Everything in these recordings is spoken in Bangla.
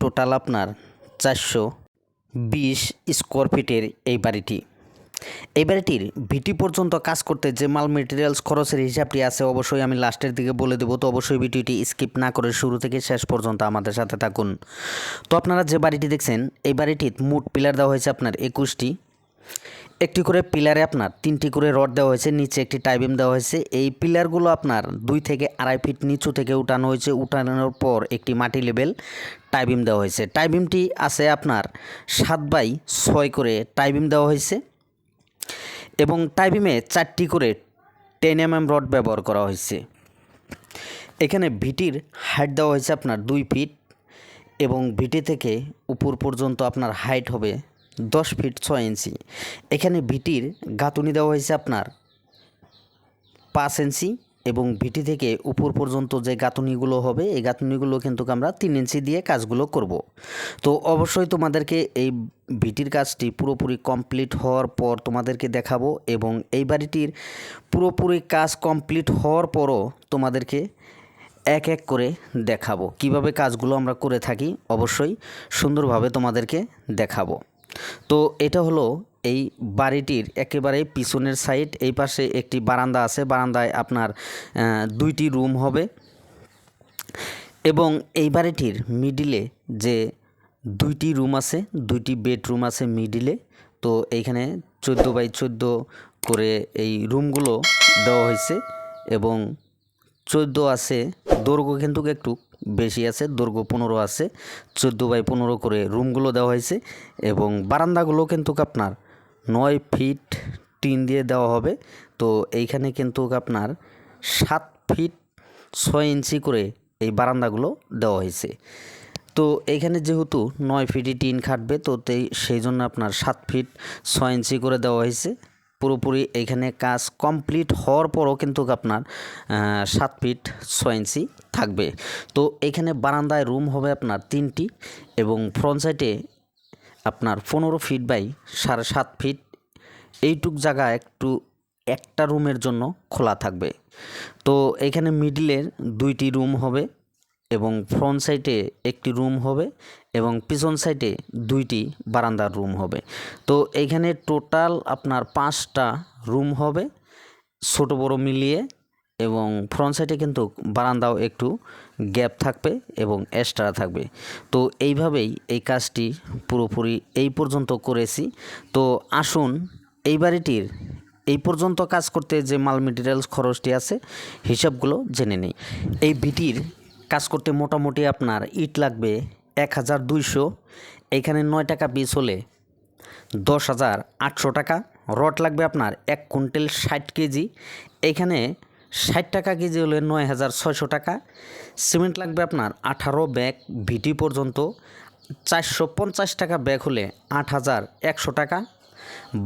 টোটাল আপনার চারশো বিশ স্কোয়ার ফিটের এই বাড়িটি। এই বাড়িটির ভিটি পর্যন্ত কাজ করতে যে মাল মেটেরিয়ালস খরচের হিসাবটি আছে অবশ্যই আমি লাস্টের দিকে বলে দেবো, তো অবশ্যই ভিডিওটি স্কিপ না করে শুরু থেকে শেষ পর্যন্ত আমাদের সাথে থাকুন। তো আপনারা যে বাড়িটি দেখছেন, এই বাড়িটির মোট পিলার দেওয়া হয়েছে আপনার একুশটি। একটি করে পিলারে আপনার তিনটি করে রড দেওয়া হয়েছে, নিচে একটি টাইবিম দেওয়া হয়েছে। এই পিলারগুলো আপনার দুই থেকে আড়াই ফিট নিচু থেকে উঠানো হয়েছে। উঠানোর পর একটি মাটি লেভেল টাইবিম দেওয়া হয়েছে। টাইবিমটি আছে আপনার সাত বাই ছয় করে টাইবিম দেওয়া হয়েছে এবং টাইবিমে চারটি করে টেন এম এম রড ব্যবহার করা হয়েছে। এখানে ভিটির হাইট দেওয়া হয়েছে আপনার দুই ফিট এবং ভিটি থেকে উপর পর্যন্ত আপনার হাইট হবে দশ ফিট ছয় ইঞ্চি। এখানে ভিটির গাঁথুনি দেওয়া হয়েছে আপনার পাঁচ ইঞ্চি এবং ভিটি থেকে উপর পর্যন্ত যে গাঁথুনিগুলো হবে, এই গাঁথুনিগুলো কিন্তু আমরা তিন ইঞ্চি দিয়ে কাজগুলো করব। তো অবশ্যই তোমাদেরকে এই ভিটির কাজটি পুরোপুরি কমপ্লিট হওয়ার পর তোমাদেরকে দেখাবো এবং এই বাড়িটির পুরোপুরি কাজ কমপ্লিট হওয়ার পরও তোমাদেরকে এক এক করে দেখাবো। কীভাবে কাজগুলো আমরা করে থাকি, অবশ্যই সুন্দরভাবে তোমাদেরকে দেখাবো। তো এটা হলো এই বাড়িটির একেবারে পিছনের সাইড এই পাশে একটি বারান্দা আছে। বারান্দায় আপনার দুইটি রুম হবে। এবং এই বাড়িটির মিডিলে যে দুইটি রুম আছে, দুইটি বেডরুম আছে মিডিলে তো এইখানে চোদ্দ বাই চোদ্দ করে এই রুমগুলো দেওয়া হয়েছে। এবং চোদ্দ আছে, দৈর্ঘ্য কিন্তু একটু বেশি আছে, দৈর্ঘ্য পনেরো আছে। চোদ্দ বাই পনেরো করে রুমগুলো দেওয়া হয়েছে এবং বারান্দাগুলো কিন্তু আপনার নয় ফিট টিন দিয়ে দেওয়া হবে। তো এইখানে কিন্তু আপনার সাত ফিট ছয় ইঞ্চি করে এই বারান্দাগুলো দেওয়া হয়েছে। তো এইখানে যেহেতু নয় ফিটই টিন খাটবে, তো সেই জন্য আপনার সাত ফিট ছয় ইঞ্চি করে দেওয়া হয়েছে। পুরোপুরি এইখানে কাজ কমপ্লিট হওয়ার পরও কিন্তু আপনার সাত ফিট ছয় ইঞ্চি থাকবে। তো এখানে বারান্দায় রুম হবে আপনার তিনটি এবং ফ্রন্ট সাইডে আপনার পনেরো ফিট বাই সাড়ে সাত ফিট। এইটুক জায়গা একটু একটা রুমের জন্য খোলা থাকবে। তো এখানে মিডিলের দুইটি রুম হবে। এবং ফ্রন্ট সাইডে একটি রুম হবে এবং পিছন সাইডে দুইটি বারান্দার রুম হবে। তো এইখানে টোটাল আপনার পাঁচটা রুম হবে ছোট বড় মিলিয়ে এবং ফ্রন্ট সাইডে কিন্তু বারান্দাও একটু গ্যাপ থাকবে এবং এক্সট্রা থাকবে। তো এইভাবেই এই কাজটি পুরোপুরি এই পর্যন্ত করেছি। তো আসুন, এই বাড়িটির এই পর্যন্ত কাজ করতে যে মাল মেটেরিয়ালস খরচটি আছে, হিসাবগুলো জেনে নেই। এই বিটির কাজ করতে মোটামুটি আপনার ইট লাগবে এক হাজার দুইশো। এখানে নয় টাকা পিস হলে দশ হাজার আটশো টাকা। রড লাগবে আপনার এক কুইন্টাল ষাট কেজি। এখানে ষাট টাকা কেজি হলে নয় হাজার ছয়শো টাকা। সিমেন্ট লাগবে আপনার আঠারো ব্যাগ ভিটি পর্যন্ত। চারশো পঞ্চাশ টাকা ব্যাগ হলে আট হাজার একশো টাকা।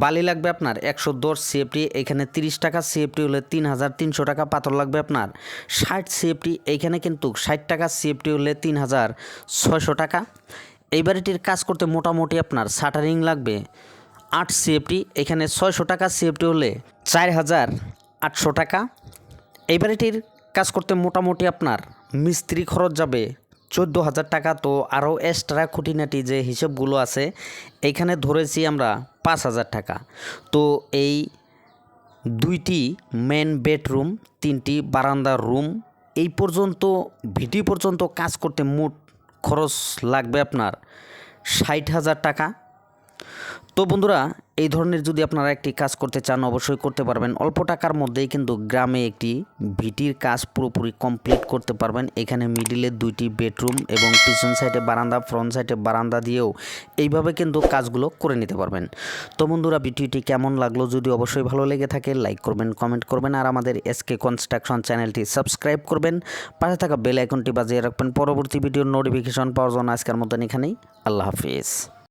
বালি লাগবে আপনার একশো দশ সিএফটি এখানে তিরিশ টাকা সিএফটি হলে তিন হাজার তিনশো টাকা পাথর লাগবে আপনার। ষাট সিএফটি এইখানে কিন্তু ষাট টাকা সিএফটি হলে তিন হাজার ছয়শো টাকা। এই বাড়িটির কাজ করতে মোটামুটি আপনার শাটারিং লাগবে আট সিএফটি এখানে ছয়শো টাকা সিএফটি হলে চার হাজার আটশো টাকা। এই বাড়িটির কাজ করতে মোটামুটি আপনার মিস্ত্রি খরচ যাবে চোদ্দ হাজার টাকা, তো আরও এক্সট্রা খুঁটিনাটি যে হিসেবগুলো আছে, এইখানে ধরেছি আমরা পাঁচ হাজার টাকা। তো এই দুইটি মেন বেডরুম তিনটি বারান্দার রুম এই পর্যন্ত, ভিটি পর্যন্ত কাজ করতে মোট খরচ লাগবে আপনার ষাট হাজার টাকা। তো বন্ধুরা এই ধরনের যদি আপনারা একটি কাজ করতে চান, অবশ্যই করতে পারবেন। অল্প টাকার মধ্যেই কিন্তু গ্রামে একটি ভিটির কাজ পুরোপুরি কমপ্লিট করতে পারবেন। এখানে মিডিলে দুইটি বেডরুম এবং পিছন সাইডে বারান্দা, ফ্রন্ট সাইডে বারান্দা দিয়েও এইভাবে কিন্তু কাজগুলো করে নিতে পারবেন। তো বন্ধুরা, ভিডিওটি কেমন লাগল যদি অবশ্যই ভালো লেগে থাকে লাইক করবেন কমেন্ট করবেন আর আমাদের এসকে কনস্ট্রাকশন চ্যানেলটি সাবস্ক্রাইব করবেন। পাশে থাকা বেল আইকনটি বাজিয়ে রাখবেন। পরবর্তী ভিডিওর নোটিফিকেশন পাওয়ার জন্য আজকের মতন এখানেই। আল্লাহ হাফিজ।